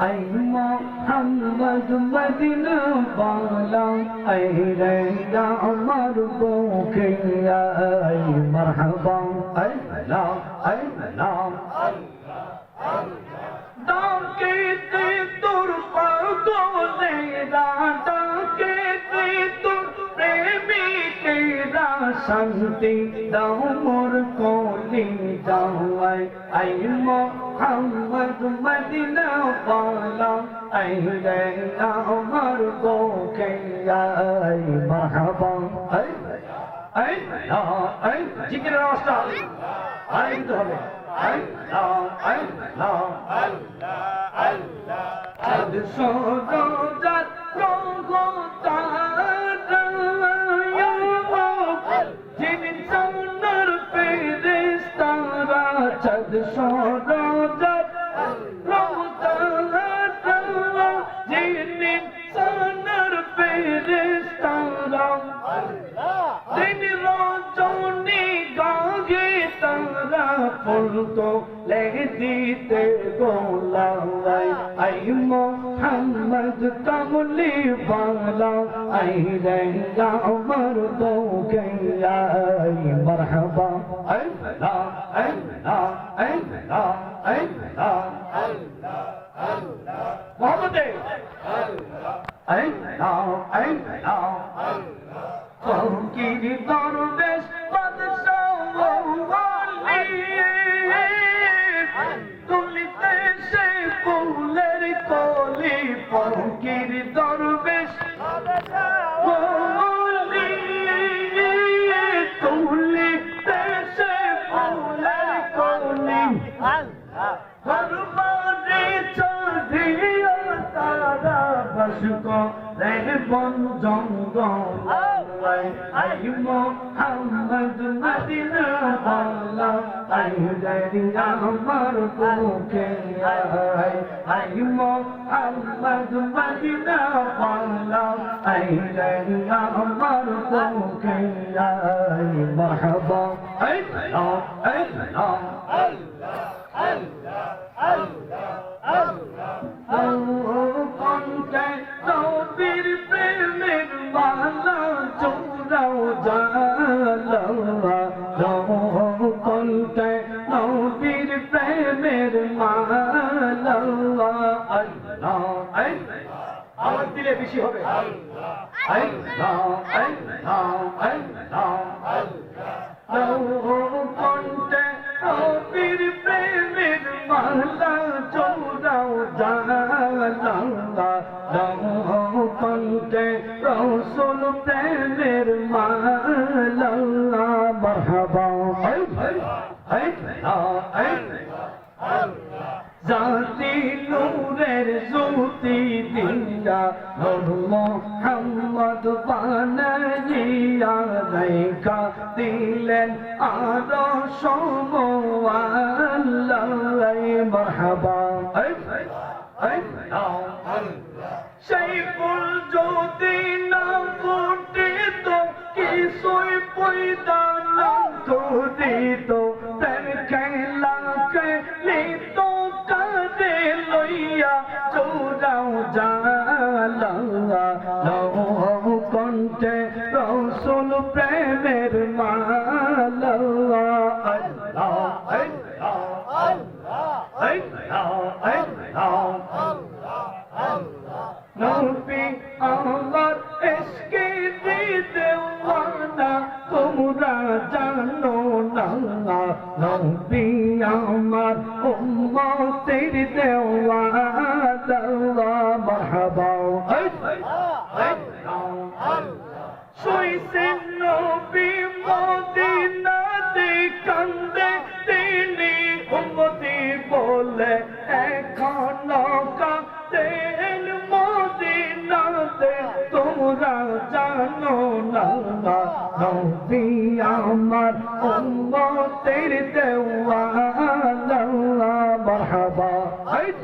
I Muhammad Medina বালা আই রে আমার বুকে আই মারহাবা আই লা আই লা ডাকে তে তোর পাগলে ডাকে তে তোর প্রেমিকেরা শান্তি দাও মোর কোলি যাওয়াই আই মোহাম্মদ মদিনা পালা আই রে আমার বুকে আই মারহাবা আই আই লা আই জিকিরের আওয়াজটা আই দিতে হবে আই লা আই লা চাঁদ সরোজার রঙতারা পড়তো লে দিতে গোলাই আই মোহাম্মদ কমলি বালা আই রে আমার বউকে আই লা আই লা আই লা মোহাম্মদ আই লা আই লা ফকির দরবেশ বাদশাহ তুলিতে সে ফুলের কলি ফকির তারা বস করে বন জঙ্গল আই। মোহাম্মদ মদিনা বালা আই রে আমার বুকে আই আই মোহাম্মদ মদিনা বালা আই রে আমার বুকে আই মারহাবা আই আমার দিলে বেশি হবে প্রেমের মালা চৌরাও জালা কণ্ঠে রসুল প্রেমের মালা জ্যোতি দিয়া মোহাম্মদ বানাইয়া রেখা দিলেন আর সমআল্লাহ মারহাবা। সেই ফুল যদি না ফুটে তো কিছুই পয়দা না ধরিত তার আমার উম্মতের দেওয়ানা মারহাবা لو في عمر الله طير مرحبا. الله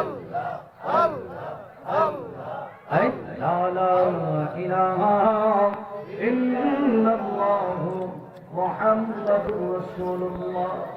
الله الله عيد لا لا إله. الله محمد رسول الله.